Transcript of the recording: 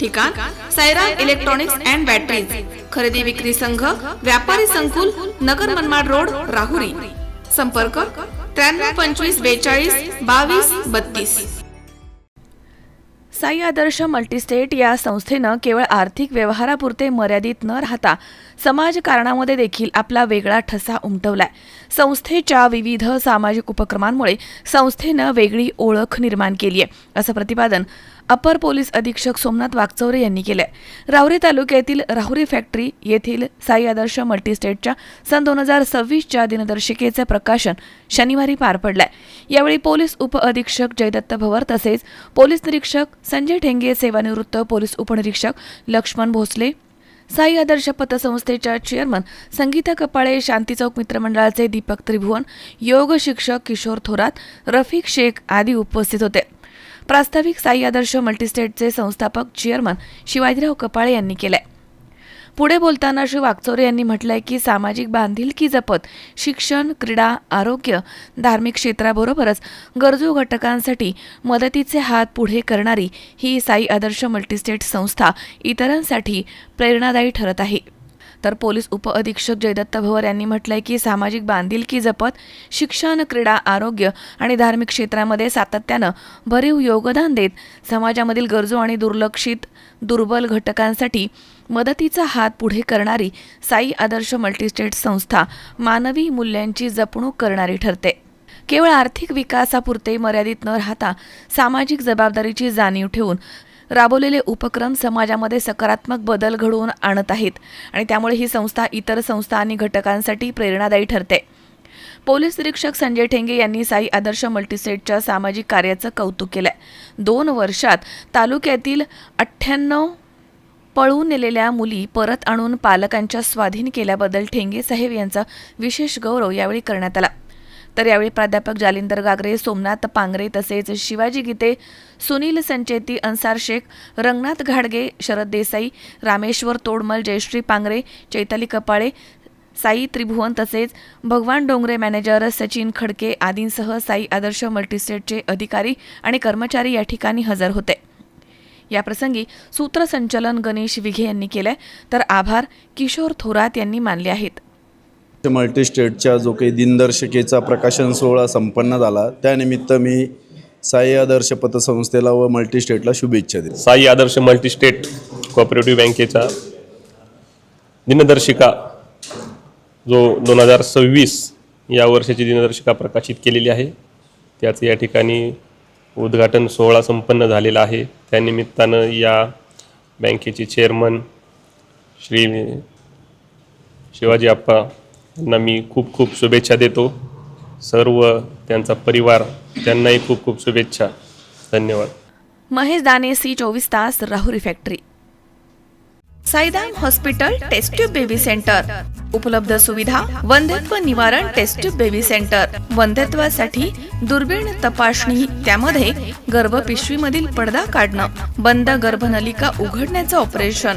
ठिकाण Sairam electronics and batteries खरेदी विक्री संघ व्यापारी संकुल नगर मनमाड रोड राहुरी. संपर्क त्र्याण्णव पंचवीस बेचाळीस बावीस बत्तीस. साई आदर्श मल्टीस्टेट या संस्थेनं केवळ आर्थिक व्यवहारापुरते मर्यादित न राहता समाजकारणामध्ये देखील आपला वेगळा ठसा उमटवलाय. संस्थेच्या विविध सामाजिक उपक्रमांमुळे संस्थेनं वेगळी ओळख निर्माण केली आहे असं प्रतिपादन अपर पोलीस अधीक्षक सोमनाथ वागचौरे यांनी केलंय. राहुरी तालुक्यातील राहुरी फॅक्टरी येथील साई आदर्श मल्टीस्टेटच्या सन दोन हजार सव्वीसच्या दिनदर्शिकेचे प्रकाशन शनिवारी पार पडलंय. यावेळी पोलीस उपअधीक्षक जयदत्त भवर तसेच पोलीस निरीक्षक संजय ठेंगे सेवानिवृत्त पोलीस उपनिरीक्षक लक्ष्मण भोसले साई आदर्श पतसंस्थेच्या चेअरमन संगीता कपाळे शांती चौक मित्रमंडळाचे दीपक त्रिभुवन योग शिक्षक किशोर थोरात रफिक शेख आदी उपस्थित होते. प्रास्ताविक साई आदर्श मल्टीस्टेटचे संस्थापक चेअरमन शिवाजीराव कपाळे यांनी केलंय. पुढे बोलताना श्री वागचोरे यांनी म्हटलंय की सामाजिक बांधिलकी जपत शिक्षण क्रीडा आरोग्य धार्मिक क्षेत्राबरोबरच गरजू घटकांसाठी मदतीचे हात पुढे करणारी ही साई आदर्श मल्टीस्टेट संस्था इतरांसाठी प्रेरणादायी ठरत आहे. तर पोलीस उपअधीक्षक जयदत्त भवर यांनी म्हटलंय की सामाजिक बांधिलकी जपत शिक्षण क्रीडा आरोग्य आणि धार्मिक क्षेत्रामध्ये सातत्यानं भरीव योगदान देत समाजामधील गरजू आणि दुर्लक्षित दुर्बल घटकांसाठी मदतीचा हात पुढे करणारी साई आदर्श मल्टीस्टेट संस्था मानवी मूल्यांची जपणूक करणारी ठरते. केवळ आर्थिक विकासापुरते मर्यादित न राहता सामाजिक जबाबदारीची जाणीव ठेवून राबवलेले उपक्रम समाजामध्ये सकारात्मक बदल घडवून आणत आहेत आणि त्यामुळे ही संस्था इतर संस्था आणि घटकांसाठी प्रेरणादायी ठरते. पोलीस निरीक्षक संजय ठेंगे यांनी साई आदर्श मल्टीसेटच्या सामाजिक कार्याचं कौतुक केलंय. दोन वर्षात तालुक्यातील अठ्ठ्याण्णव पळून नेलेल्या मुली परत आणून पालकांच्या स्वाधीन केल्याबद्दल ठेंगे साहेब यांचा विशेष गौरव यावेळी करण्यात आला. तर यावेळी प्राध्यापक जालिंदर गागरे सोमनाथ पांगरे तसेच शिवाजी गीते सुनील संचेती अन्सार शेख रंगनाथ घाडगे शरद देसाई रामेश्वर तोडमल जयश्री पांगरे चैताली कपाळे साई त्रिभुवन तसेच भगवान डोंगरे मॅनेजर सचिन खडके आदींसह साई आदर्श मल्टीस्टेटचे अधिकारी आणि कर्मचारी या ठिकाणी हजर होते. याप्रसंगी सूत्रसंचलन गणेश विघे यांनी केलंय. तर आभार किशोर थोरात यांनी मानले आहेत. मल्टीस्टेटच्या जो काही दिनदर्शिकेचा प्रकाशन सोहळा संपन्न झाला त्यानिमित्त मी साई आदर्श पतसंस्थेला व मल्टीस्टेटला शुभेच्छा देतो. साई आदर्श मल्टीस्टेट कोऑपरेटिव्ह बँकेचा दिनदर्शिका जो दोन हजार सव्वीस या वर्षाची दिनदर्शिका प्रकाशित केलेली आहे त्याचं या ठिकाणी उद्घाटन सोहळा संपन्न झालेला आहे. त्यानिमित्तानं या बँकेचे चेअरमन श्री शिवाजी आप्पा त्यांना मी खूप खूप शुभेच्छा देतो. सर्व त्यांचा परिवार त्यांनाही खूप खूप शुभेच्छा. धन्यवाद. महेश दाने सी चोवीस तास Rahuri factory. Saidham hospital test tube baby centre. उपलब्ध सुविधा वंध्यत्व निवारण टेस्ट ट्यूब बेबी सेंटर. वंध्यत्वासाठी दुर्बीण तपासणी त्यामध्ये गर्भपिशवीमधील पडदा काढणं बंद गर्भनलिका उघडण्याचं ऑपरेशन.